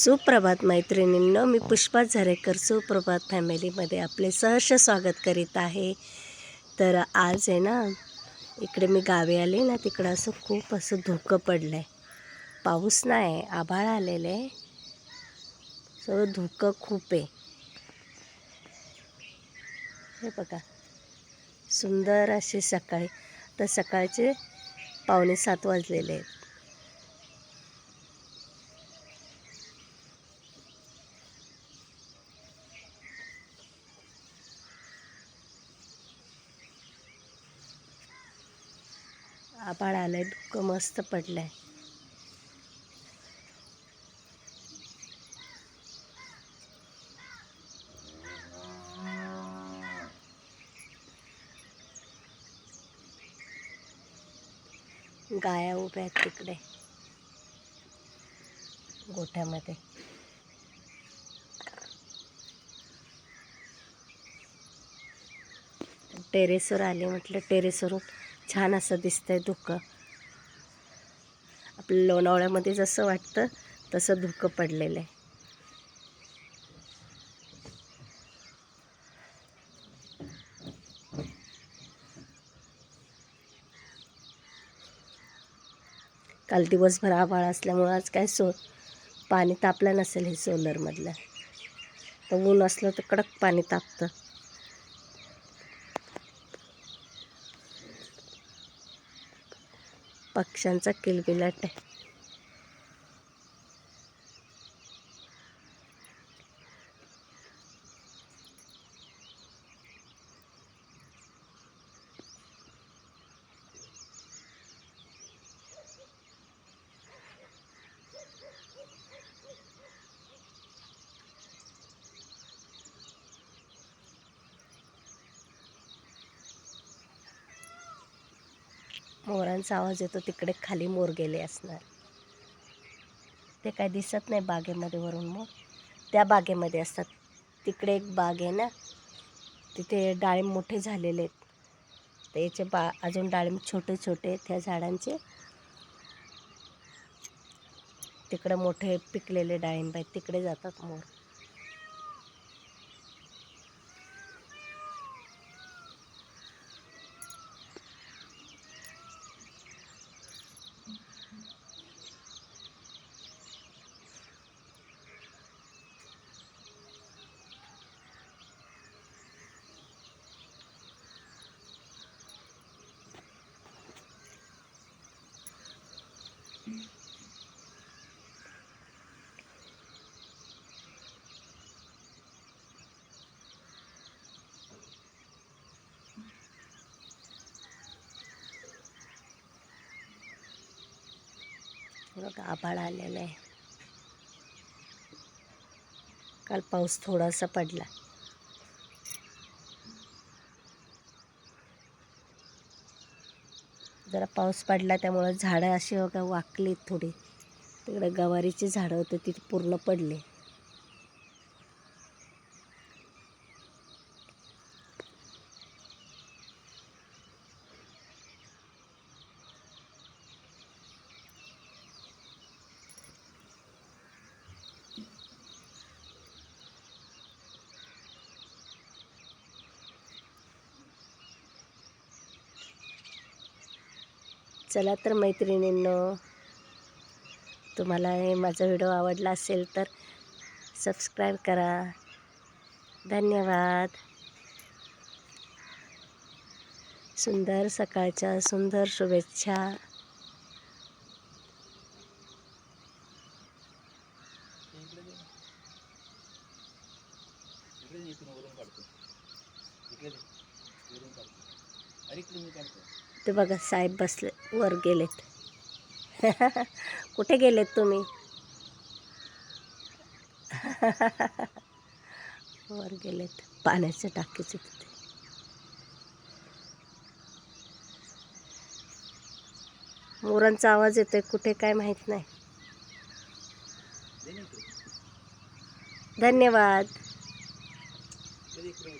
सुप्रभात मैत्रिणींनो मी पुष्पा झरेकर सुप्रभात फॅमिलीमध्ये आपले सहर्ष स्वागत करीत आहे. तर आज आहे ना इकडे मी गावी आले ना तिकडं असं खूप असं धुकं पडलं आहे पाऊस नाही आभाळ आलेलं आहे. सगळं धुकं खूप आहे. हे बघा सुंदर असे सकाळी तर सकाळचे पावणे सात वाजलेले आहेत. आभाळ आलंय धुकं मस्त पडलंय. गाया उभ्या आहेत तिकडे. गोठ्यामध्ये. टेरेसवर आले म्हटलं टेरेसवरून. छान असं दिसतंय धुकं. आपल्या लोणावळ्यामध्ये जसं वाटतं तसं धुकं पडलेलं आहे काल दिवसभर आभाळ असल्यामुळं आज काय सो पाणी तापलं नसेल हे सोलरमधलं. तर ऊन असलं तर कडक पाणी तापतं. पक्ष्यांचा किलबिलाट मोरांचा आवाज येतो तिकडे खाली मोर गेले असणार. ते काय दिसत नाही बागेमध्ये वरून मोर. त्या बागेमध्ये असतात. तिकडे एक बाग आहे ना तिथे डाळिंब मोठे झालेले आहेत. तर याचे बा अजून डाळिंब छोटे छोटे त्या झाडांचे. तिकडे मोठे पिकलेले डाळिंब आहेत. तिकडे जातात मोर. बघा आभाळ आलेलं आहे. काल पाऊस थोडासा पडला. जरा पाऊस पडला त्यामुळं झाडं अशी बघा वाकली थोडी. तिकडे गवारीची झाडं होती ती पूर्ण पडली. चला तर मैत्रिणींनो तुम्हाला हे माझा व्हिडिओ आवडला असेल तर सबस्क्राईब करा. धन्यवाद. सुंदर सकाळच्या सुंदर शुभेच्छा. अरे काढतो. ते बघा साहेब बसले वर गेलेत. कुठे गेलेत तुम्ही? वर गेलेत पाण्याच्या टाकीचे तिथे मोरांचा आवाज येतोय कुठे काय माहीत नाही. धन्यवाद.